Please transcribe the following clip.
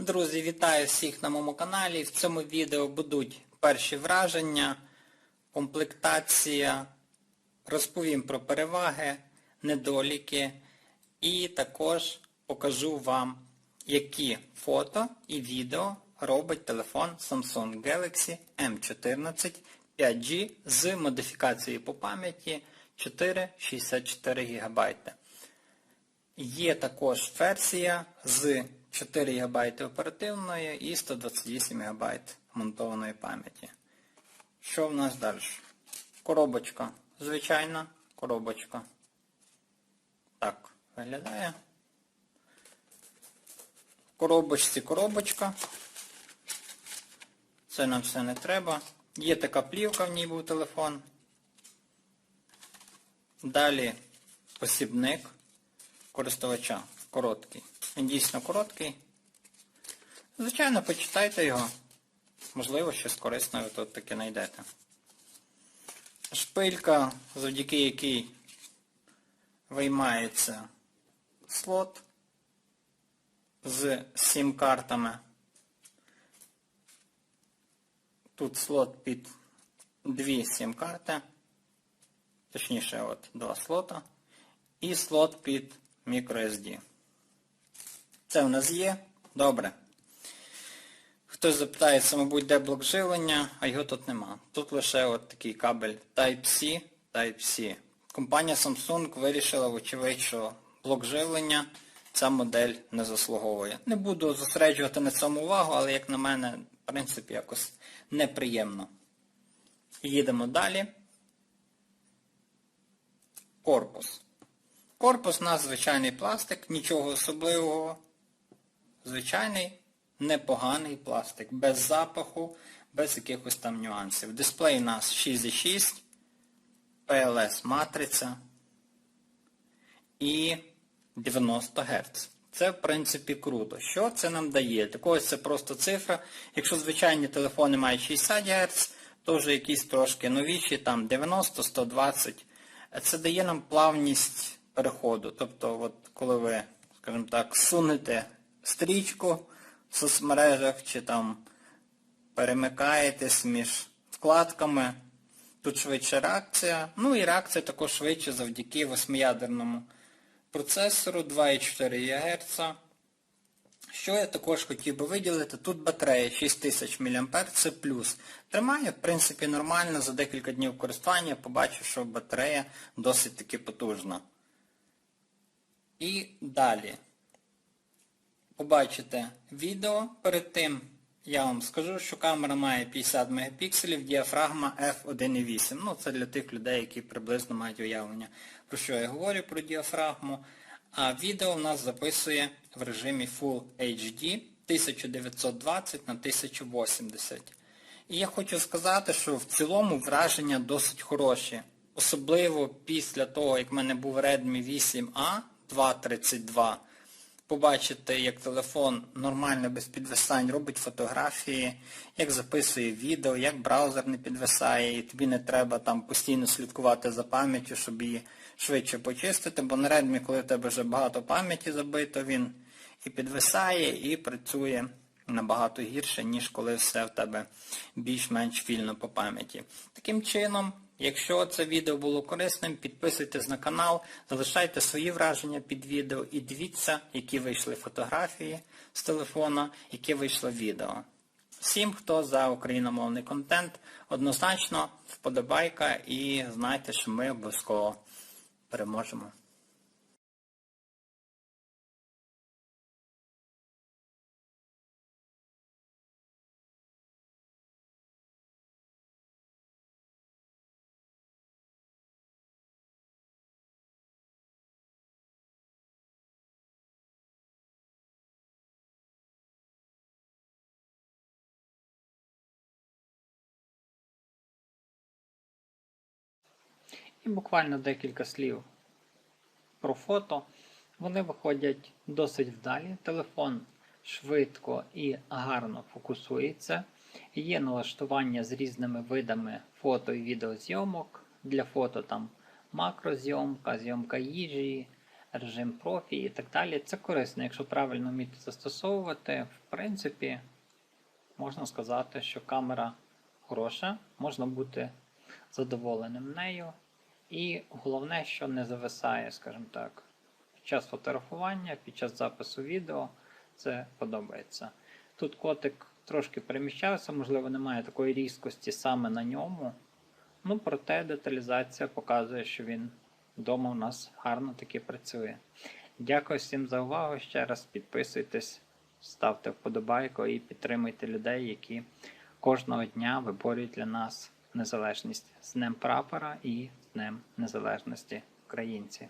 Друзі, вітаю всіх на моєму каналі. В цьому відео будуть перші враження, комплектація, розповім про переваги, недоліки і також покажу вам, які фото і відео робить телефон Samsung Galaxy M14 5G з модифікацією по пам'яті 464 ГБ. Є також версія з 4 ГБ оперативної і 128 ГБ монтованої пам'яті. Що в нас далі? Коробочка. Звичайна коробочка. Так, виглядає. В коробочці коробочка. Це нам все не треба. Є така плівка, в ній був телефон. Далі посібник користувача. Короткий. Дійсно короткий. Звичайно, почитайте його. Можливо, щось корисне ви тут таки знайдете. Шпилька, завдяки якій виймається слот з сім картами. Тут слот під дві сім-карти. Точніше, от два слота. І слот під microSD. Це в нас є. Добре. Хтось запитається, мабуть, де блок живлення, а його тут нема. Тут лише от такий кабель Type-C, Type-C. Компанія Samsung вирішила, вочевидь, що блок живлення ця модель не заслуговує. Не буду зосереджувати на цьому увагу, але, як на мене, в принципі, якось неприємно. Їдемо далі. Корпус. Корпус у нас звичайний пластик, нічого особливого. Звичайний, непоганий пластик, без запаху, без якихось там нюансів. Дисплей у нас 6,6, PLS матриця і 90 Гц. Це, в принципі, круто. Що це нам дає? Ось це просто цифра. Якщо звичайні телефони мають 60 Гц, то вже якісь трошки новіші, там 90-120. Це дає нам плавність переходу. Тобто, от коли ви, скажімо так, сунете стрічку в соцмережах чи там перемикаєтесь між вкладками, тут швидша реакція. Ну і реакція також швидше завдяки восьмиядерному процесору 2,4 ГГц. Що я також хотів би виділити, тут батарея 6000 мА, це плюс. Тримає, в принципі, нормально, за декілька днів користування побачив, що батарея досить таки потужна. І далі. Побачите відео. Перед тим я вам скажу, що камера має 50 мегапікселів, діафрагма f1.8. Ну, це для тих людей, які приблизно мають уявлення, про що я говорю про діафрагму. А відео в нас записує в режимі Full HD 1920 на 1080. І я хочу сказати, що в цілому враження досить хороші. Особливо після того, як в мене був Redmi 8A 232, побачити, як телефон нормально без підвисань робить фотографії, як записує відео, як браузер не підвисає, і тобі не треба там постійно слідкувати за пам'яттю, щоб її швидше почистити, бо на Redmi, коли в тебе вже багато пам'яті забито, він і підвисає, і працює набагато гірше, ніж коли все в тебе більш-менш вільно по пам'яті. Таким чином, якщо це відео було корисним, підписуйтесь на канал, залишайте свої враження під відео і дивіться, які вийшли фотографії з телефона, яке вийшло відео. Всім, хто за україномовний контент, однозначно вподобайка і знайте, що ми обов'язково переможемо. І буквально декілька слів про фото. Вони виходять досить вдалі. Телефон швидко і гарно фокусується. Є налаштування з різними видами фото і відеозйомок. Для фото там макрозйомка, зйомка їжі, режим профі і так далі. Це корисно, якщо правильно вміти застосовувати. В принципі, можна сказати, що камера хороша, можна бути задоволеним нею. І головне, що не зависає, скажімо так, під час фотографування, під час запису відео. Це подобається. Тут котик трошки переміщався, можливо, немає такої різкості саме на ньому. Ну, проте деталізація показує, що він вдома у нас гарно таки працює. Дякую всім за увагу. Ще раз підписуйтесь, ставте вподобайку і підтримуйте людей, які кожного дня виборюють для нас незалежність з Днем Прапора і Днем Незалежності українці.